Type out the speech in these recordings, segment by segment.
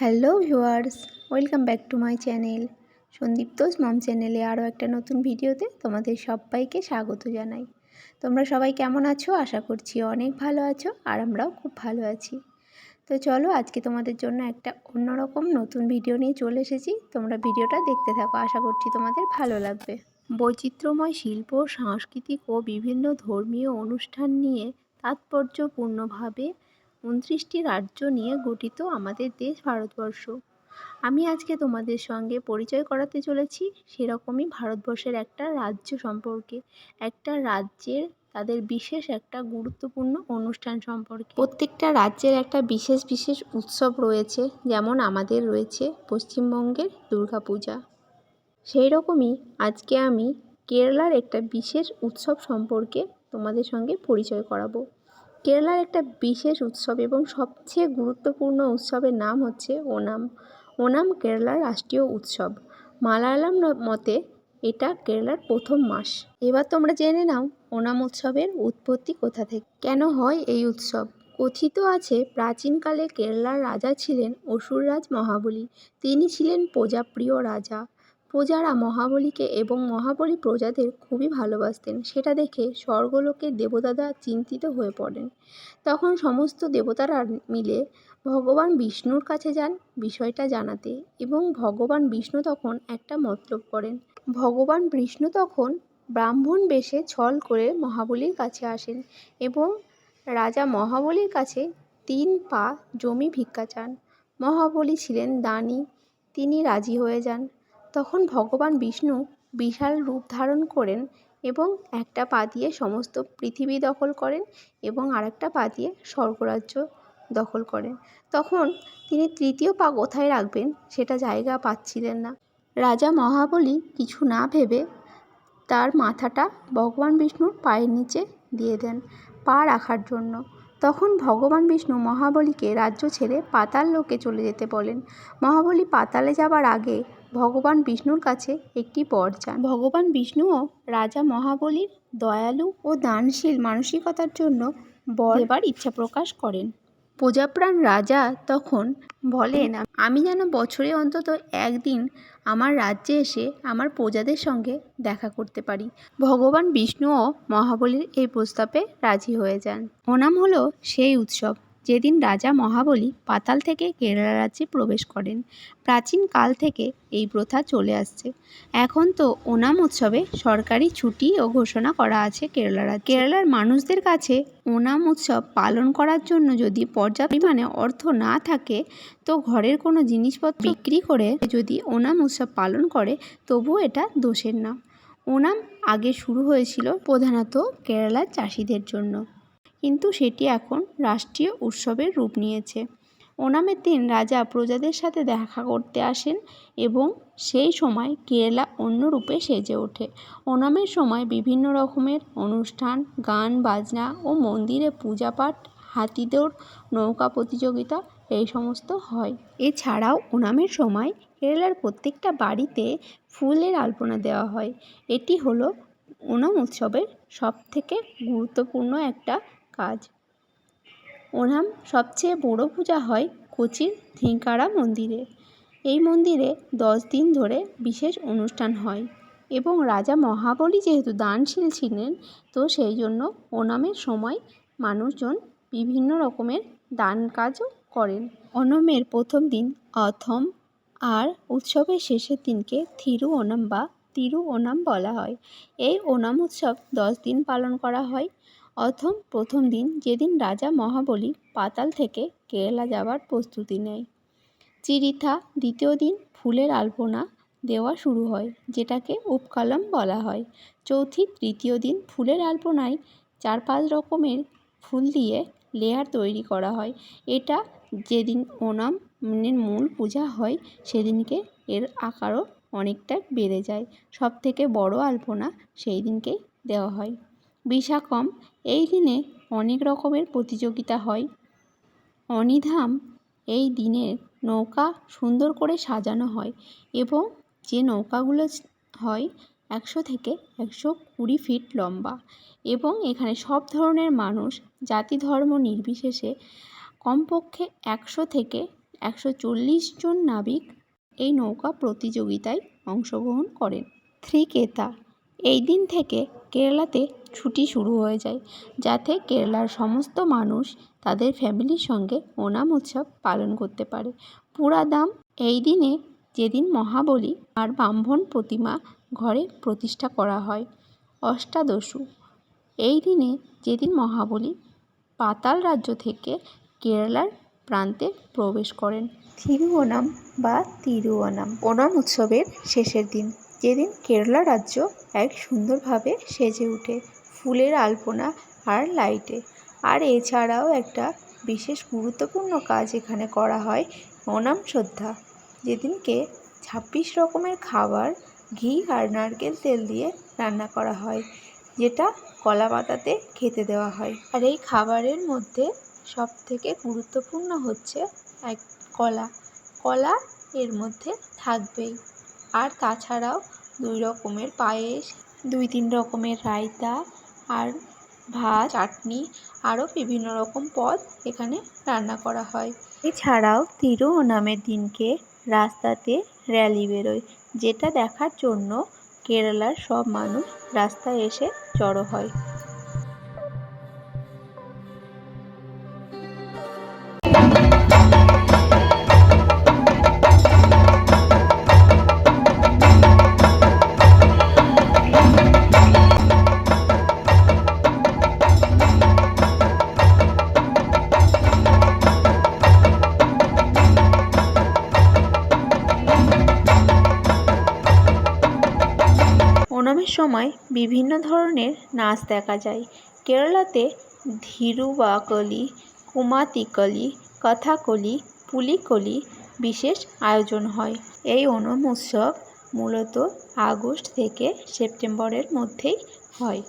Hello viewers, welcome back to my channel. Sandiptosh মম চ্যানেলে আরও একটা নতুন ভিডিওতে তোমাদের সবাইকে স্বাগত জানাই। তোমরা সবাই কেমন আছো? আশা করছি অনেক ভালো আছো আর আমরাও খুব ভালো আছি। তো চলো আজকে তোমাদের জন্য একটা অন্যরকম নতুন ভিডিও নিয়ে চলে এসেছি। তোমরা ভিডিওটা দেখতে থাকো, আশা করছি তোমাদের ভালো লাগবে। বৈচিত্র্যময় শিল্প, সাংস্কৃতিক ও বিভিন্ন ধর্মীয় অনুষ্ঠান নিয়ে তাৎপর্যপূর্ণভাবে উনত্রিশটি রাজ্য নিয়ে গঠিত আমাদের দেশ ভারতবর্ষ। আমি আজকে তোমাদের সঙ্গে পরিচয় করাতে চলেছি সেরকমই ভারতবর্ষের একটা রাজ্য সম্পর্কে। একটা রাজ্যের তাদের বিশেষ একটা গুরুত্বপূর্ণ অনুষ্ঠান সম্পর্কে। প্রত্যেকটা রাজ্যের একটা বিশেষ বিশেষ উৎসব রয়েছে, যেমন আমাদের রয়েছে পশ্চিমবঙ্গের দুর্গাপূজা। সেই রকমই আজকে আমি কেরালার একটা বিশেষ উৎসব সম্পর্কে তোমাদের সঙ্গে পরিচয় করাবো। কেরালার একটা বিশেষ উৎসব এবং সবচেয়ে গুরুত্বপূর্ণ উৎসবের নাম হচ্ছে ওনাম। ওনাম কেরালার রাষ্ট্রীয় উৎসব। মালায়ালাম মতে এটা কেরালার প্রথম মাস। এবার তোমরা জেনে নাও ওনাম উৎসবের উৎপত্তি কোথা থেকে, কেন হয় এই উৎসব? কথিত আছে প্রাচীনকালে কেরালার রাজা ছিলেন অসুররাজ মহাবলী। তিনি ছিলেন প্রজাপ্রিয় রাজা। প্রজারা মহাবলীকে এবং মহাবলী প্রজাদের খুবই ভালোবাসতেন। সেটা দেখে স্বর্গলোকের দেবতারা চিন্তিত হয়ে পড়েন। তখন সমস্ত দেবতারা মিলে ভগবান বিষ্ণুর কাছে যান বিষয়টা জানাতে এবং ভগবান বিষ্ণু তখন একটা মতলব করেন। ভগবান বিষ্ণু তখন ব্রাহ্মণ বেশে ছল করে মহাবলীর কাছে আসেন এবং রাজা মহাবলীর কাছে তিন পা জমি ভিক্ষা চান। মহাবলী ছিলেন দানি, তিনি রাজি হয়ে যান। তখন ভগবান বিষ্ণু বিশাল রূপ ধারণ করেন এবং একটা পা দিয়ে সমস্ত পৃথিবী দখল করেন এবং আরেকটা পা দিয়ে স্বর্গরাজ্য দখল করেন। তখন তিনি তৃতীয় পা কোথায় রাখবেন সেটা জায়গা পাচ্ছিলেন না। রাজা মহাবলী কিছু না ভেবে তার মাথাটা ভগবান বিষ্ণুর পায়ের নিচে দিয়ে দেন পা রাখার জন্য। তখন ভগবান বিষ্ণু মহাবলীকে রাজ্য ছেড়ে পাতাল লোকে চলে যেতে বলেন। মহাবলী পাতালে যাবার আগে ভগবান বিষ্ণুর কাছে একটি বর চান ভগবান বিষ্ণুও রাজা মহাবলীর দয়ালু ও দানশীল মানসিকতার জন্য বর দেবার ইচ্ছা প্রকাশ করেন। প্রজাপ্রাণ রাজা তখন বলেন, আমি যেন বছরে অন্তত একদিন আমার রাজ্যে এসে আমার প্রজাদের সঙ্গে দেখা করতে পারি। ভগবান বিষ্ণুও মহাবলীর এই প্রস্তাবে রাজি হয়ে যান। ওনাম হলো সেই উৎসব। যেদিন রাজা মহাবলী পাতাল থেকে কেরালা রাজ্যে প্রবেশ করেন, প্রাচীন কাল থেকে এই প্রথা চলে আসছে। এখন তো ওনাম উৎসবে সরকারি ছুটিও ঘোষণা করা আছে কেরালা রাজ্যে। কেরালার মানুষদের কাছে ওনাম উৎসব পালন করার জন্য যদি পর্যাপ্ত পরিমাণে অর্থ না থাকে, তো ঘরের কোনো জিনিসপত্র বিক্রি করে যদি ওনাম উৎসব পালন করে, তবুও এটা দোষের না। ওনাম আগে শুরু হয়েছিল প্রধানত কেরালার চাষিদের জন্য। কিন্তু সেটি এখন রাষ্ট্রীয় উৎসবের রূপ নিয়েছে। ওনামের দিন রাজা প্রজাদের সাথে দেখা করতে আসেন এবং সেই সময় কেরালা অন্য রূপে সেজে ওঠে। ওনামের সময় বিভিন্ন রকমের অনুষ্ঠান, গান, বাজনা ও মন্দিরে পূজা পাঠ হাতি নৌকা প্রতিযোগিতা এই সমস্ত হয়। এছাড়াও ওনামের সময় কেরালার প্রত্যেকটা বাড়িতে ফুলের আলপনা দেওয়া হয়। এটি হলো ওনাম উৎসবের সবথেকে গুরুত্বপূর্ণ একটা কাজ। ওনাম সবচেয়ে বড় পূজা হয় কোচির থিঙ্কারা মন্দিরে। এই মন্দিরে দশ দিন ধরে বিশেষ অনুষ্ঠান হয় এবং রাজা মহাবলী যেহেতু দানশীল ছিলেন, তো সেই জন্য ওনামের সময় মানুষজন বিভিন্ন রকমের দান কাজও করেন। ওনমের প্রথম দিন অথম আর উৎসবের শেষের দিনকে থিরু ওনাম বা তিরু ওনাম বলা হয়। এই ওনাম উৎসব দশ দিন পালন করা হয় অথম প্রথম দিন যেদিন রাজা মহাবলী পাতাল থেকে কেরালা যাবার প্রস্তুতি নেয়। চিরিথা দ্বিতীয় দিন ফুলের আলপনা দেওয়া শুরু হয়, যেটাকে উপকালম বলা হয়। চৌথি, তৃতীয় দিন ফুলের আলপনায় চার পাঁচ রকমের ফুল দিয়ে লেয়ার তৈরি করা হয়। এটা যেদিন ওনাম মূল পূজা হয়, সেদিনকে এর আকারও অনেকটা বেড়ে যায়। সব থেকে বড় আলপনা সেই দিনকেই দেওয়া হয়। বিশাখম এই দিনে অনেক রকমের প্রতিযোগিতা হয়। অনিধাম, এই দিনের নৌকা সুন্দর করে সাজানো হয় এবং যে নৌকাগুলো হয় একশো থেকে একশো কুড়ি ফিট লম্বা এবং এখানে সব ধরনের মানুষ, জাতি, ধর্ম নির্বিশেষে কমপক্ষে একশো থেকে একশো চল্লিশ জন নাবিক এই নৌকা প্রতিযোগিতায় অংশগ্রহণ করেন। থ্রিকেতা এই দিন থেকে কেরালাতে ছুটি শুরু হয়ে যায়, যাতে কেরালার সমস্ত মানুষ তাদের ফ্যামিলির সঙ্গে ওনাম উৎসব পালন করতে পারে। পুরাদাম এই দিনে যেদিন মহাবলী আর ব্রাহ্মণ প্রতিমা ঘরে প্রতিষ্ঠা করা হয়, অষ্টাদশু। এই দিনে যেদিন মহাবলী পাতাল রাজ্য থেকে কেরালার প্রান্তে প্রবেশ করেন। থিরুওনাম বা তিরুওনাম ওনাম উৎসবের শেষের দিন। যেদিন কেরালা রাজ্য এক সুন্দরভাবে সেজে ওঠে ফুলের আলপনা আর লাইটে আর এছাড়াও একটা বিশেষ গুরুত্বপূর্ণ কাজ এখানে করা হয়, ওনাম শ্রদ্ধা। যেদিনকে ছাব্বিশ রকমের খাবার, ঘি আর নারকেল তেল দিয়ে রান্না করা হয়, যেটা কলা পাতাতে খেতে দেওয়া হয়। আর এই খাবারের মধ্যে সব থেকে গুরুত্বপূর্ণ হচ্ছে এক কলা। কলা এর মধ্যে থাকবেই। আর তাছাড়াও দুই রকমের পায়েস, দুই তিন রকমের রায়তা আর ভাত, চাটনি আরও বিভিন্ন রকম পদ এখানে রান্না করা হয়। এছাড়াও তিরুওনামের দিনকে রাস্তাতে র্যালি বেরোয়, যেটা দেখার জন্য কেরালার সব মানুষ রাস্তায় এসে জড়ো হয়। সময় বিভিন্ন ধরনের নাচ দেখা যায়। কেরালাতে ধীরুবাকলি, কুমাতিকলি, কথাকলি, পুলিকলি বিশেষ আয়োজন হয়। এই ওনম উৎসব মূলত আগস্ট থেকে সেপ্টেম্বরের মধ্যেই হয়।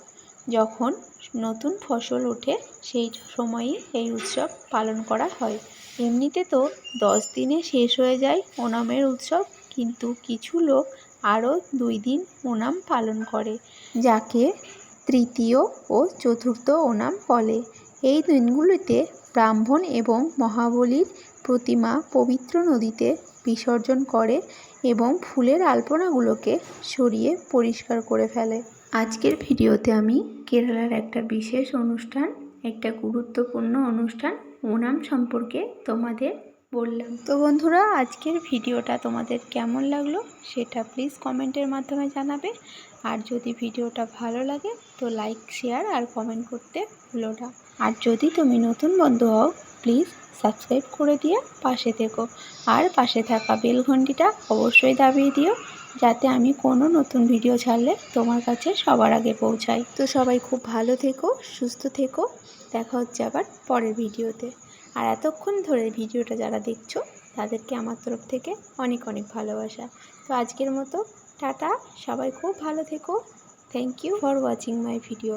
যখন নতুন ফসল ওঠে, সেই সময়ই এই উৎসব পালন করা হয়। এমনিতে তো দশ দিনে শেষ হয়ে যায় ওনামের উৎসব, কিন্তু কিছু লোক আরও দুই দিন ওনাম পালন করে, যাকে তৃতীয় ও চতুর্থ ওনাম বলে। এই দিনগুলিতে ব্রাহ্মণ এবং মহাবলীর প্রতিমা পবিত্র নদীতে বিসর্জন করে এবং ফুলের আলপনাগুলোকে সরিয়ে পরিষ্কার করে ফেলে। আজকের ভিডিওতে আমি কেরালার একটা বিশেষ অনুষ্ঠান, একটা গুরুত্বপূর্ণ অনুষ্ঠান, ওনাম সম্পর্কে তোমাদের বললাম। তো বন্ধুরা, আজকের ভিডিওটা তোমাদের কেমন লাগল সেটা প্লিজ কমেন্টের মাধ্যমে জানাবে। আর যদি ভিডিওটা ভালো লাগে, তো লাইক শেয়ার আর কমেন্ট করতে ভুলো না। আর যদি তুমি নতুন বন্ধু হও প্লিজ সাবস্ক্রাইব করে দিয়ে পাশে থেকো। আর পাশে থাকা বেল ঘন্টিটা অবশ্যই দাবিয়ে দিও, যাতে আমি কোনো নতুন ভিডিও ছাড়লে তোমার কাছে সবার আগে পৌঁছাই। তো সবাই খুব ভালো থেকো, সুস্থ থেকো। দেখা হচ্ছে আবার পরের ভিডিওতে আর এতক্ষণ ধরে ভিডিওটা যারা দেখছ, তাদেরকে আমার তরফ থেকে অনেক অনেক ভালোবাসা। তো আজকের মতো, টাটা, সবাই খুব ভালো থেকো। Thank you for watching my video